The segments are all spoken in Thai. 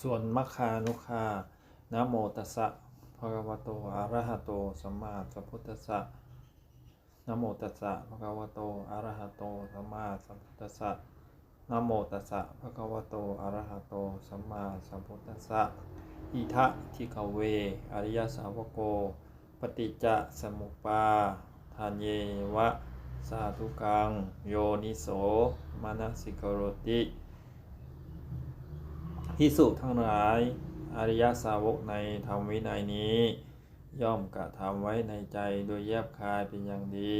ส่วนมัคคานุคานะโมตัสสะภะคะวะโตอะระหะโตสัมมาสัมพุทธัสสะนะโมตัสสะภะคะวะโตอะระหะโตสัมมาสัมพุทธัสสะนะโมตัสสะภะคะวะโตอะระหะโตสัมมาสัมพุทธัสสะอิทะทิกเว อริยสาวโก ปฏิจจสมุปปาทานเยวะ สาธุกัง โยนิโสมนสิกรติ พิสุทั้งหลาย อริยสาวกในธรรมวินัยนี้ ย่อมกระทำไว้ในใจโดยแยบคายเป็นอย่างดี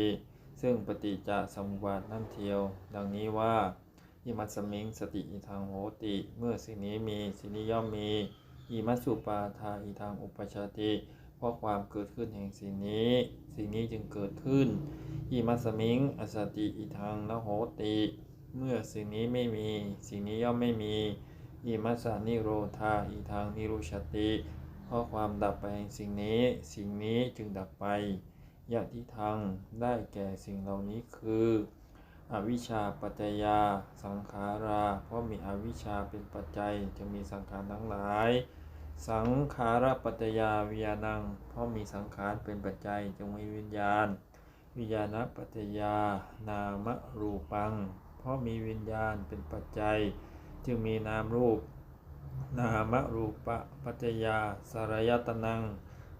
ซึ่งปฏิจจสมุปบาทนั่นเทียว ดังนี้ว่าอิมัสมิงสติอิทังโหติ เมื่อสิ่งนี้มีสิ่งนี้ย่อมมีอิมัสสุปาทาอิทังอุปชาติเพราะความเกิดขึ้นแห่งสิ่งนี้ สิ่งนี้จึงเกิดขึ้นอิมัสมิงอสติอิทังนโหติ เมื่อสิ่งนี้ไม่มี สิ่งนี้ย่อมไม่มี อิมัสสานิโรธาอิทังนิรุชติเพราะความดับไปแห่งสิ่งนี้ สิ่งนี้จึงดับไปยะทิทังได้แก่สิ่งเหล่านี้คือ อวิชชาปัจจยา สังขารา เพราะมีอวิชชาเป็นปัจจัยจะมีสังขารทั้งหลาย สังขารปัจจยาวิญญาณัง เพราะมีสังขารเป็นปัจจัยจึงมีวิญญาณ วิญญาณปัจจยานามรูปัง เพราะมีวิญญาณเป็นปัจจัย จึงมีนามรูป นามรูปะปัจจยาสารยตนัง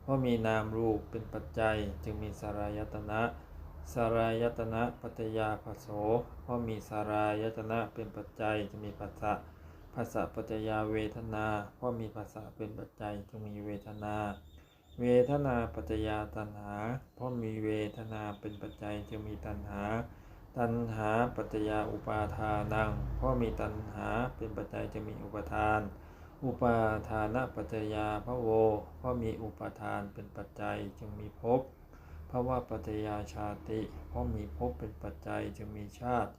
เพราะมีนามรูปเป็นปัจจัย จึงมีสารยตนะสารายตนะปัจจยาภโสเพราะมีสารายตนะเป็นปัจจัยจะมีปัสสะภาษะปัจจยาเวทนาเพราะมีภาษะเป็นปัจจัยจึงมีเวทนา เวทนาปัจจยาตัณหา เพราะมีเวทนาเป็นปัจจัยจึงมีตัณหา ตัณหาปัจจยาอุปาทานัง เพราะมีตัณหาเป็นปัจจัยจะมีอุปทาน อุปาทานะปัจจยาพระโว เพราะมีอุปทานเป็นปัจจัยจึงมีภพ เพราะว่าปัจจยาชาติ เพราะมีภพเป็นปัจจัยจึงมีชาติ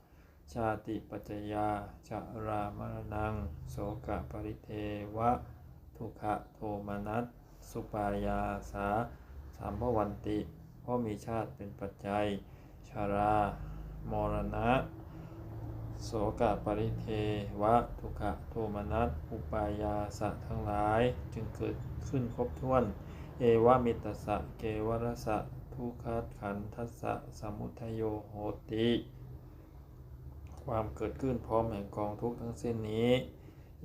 ชาติปัจจยาชรามรณัง โสกะปริเทวะ ทุกขโทมานัส สุปายาสาสามพวันติ เพราะมีชาติเป็นปัจจัย ชารา มรณะ โสกปริเทวะทุกขโทมานัสอุปายาสะทั้งหลาย จึงเกิดขึ้นครบถ้วน เอวะมิตสสะเกวรสะทุกขขันทัสสะสมุทโยโหติ ความเกิดขึ้นพร้อมแห่งกองทุกข์ทั้งสิ้นนี้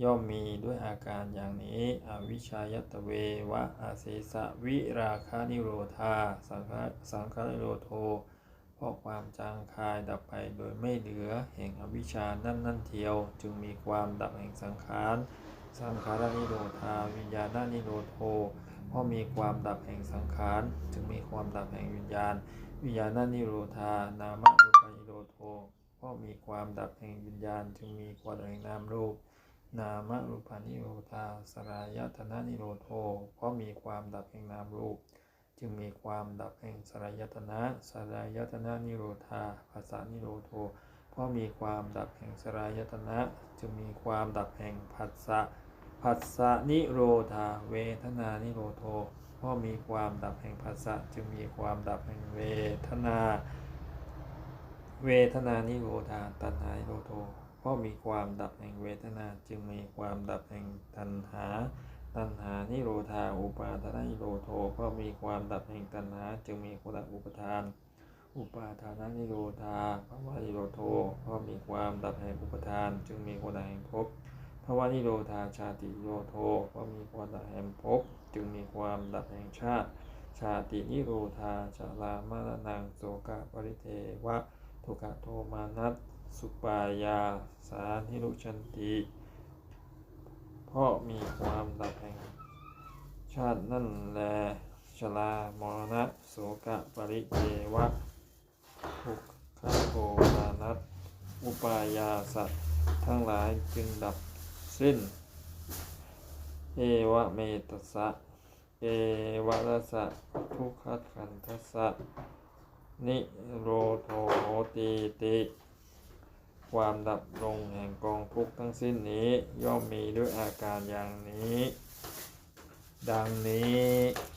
ย่อมมีด้วยอาการอย่างนี้ อวิชายตเววะอาเสสะวิราคานิโรธา สังฆสังฆนิโรโท ราะความจางคายดับไปโดยไม่เหลือแห่งอวิชานั่นนั่นเทียว จึงมีความดับแห่งสังขารสังขารนิโรธาวิญญาณนิโรโทเพราะมีความดับแห่งสังขารจึงมีความดับแห่งวิญญาณ วิญญาณนิโรธานามรูปนิโรโทเพราะมีความดับแห่งวิญญาณ จึงมีความดับแห่งนามรูป นามรูปานิโรธาสลายตนะนิโรโทเพราะมีความดับแห่งนามรูป จึงมีความดับแห่งสลายตนะสลายตนะนิโรธาภาษานิโรโทเพราะมีความดับแห่งสลายตนะจึงมีความดับแห่งผัสสะผัสสะนิโรธาเวทนานิโรโทเพราะมีความดับแห่งผัสสะจึงมีความดับแห่งเวทนา เวทนานิโรธาตัณหานิโรโทเพราะมีความดับแห่งเวทนาจึงมีความดับแห่งตัณหา ตัณหานิโรธาอุปาทานิโรโทเพราะมีความดับแห่งตัณหาจึงมีความดับอุปทาน อุปาทานานิโรธาภวะนิโรโทเพราะมีความดับแห่งอุปทาน จึงมีความดับแห่งภพภาวะนิโรธาชาติโยโทเพราะมีความดับแห่งภพจึงมีความดับแห่งชาติ ชาตินิโรธาชารามรณังโสกะปริเทวะทุกขโทมานัสสุปายาสานิรุชันติเพราะมีความดับ ชาตินั่นแลชรามรณะโสกะปริเทวะทุกขโทมานัสอุปายาสัตว์ทั้งหลายจึงดับสิ้น เอวะเมตสะ เอวะรัสะทุกขขันทสสะ นิโรโทโหติติ ความดับลงแห่งกองทุกข์ทั้งสิ้นนี้ย่อมมีด้วยอาการอย่างนี้ ดังนี้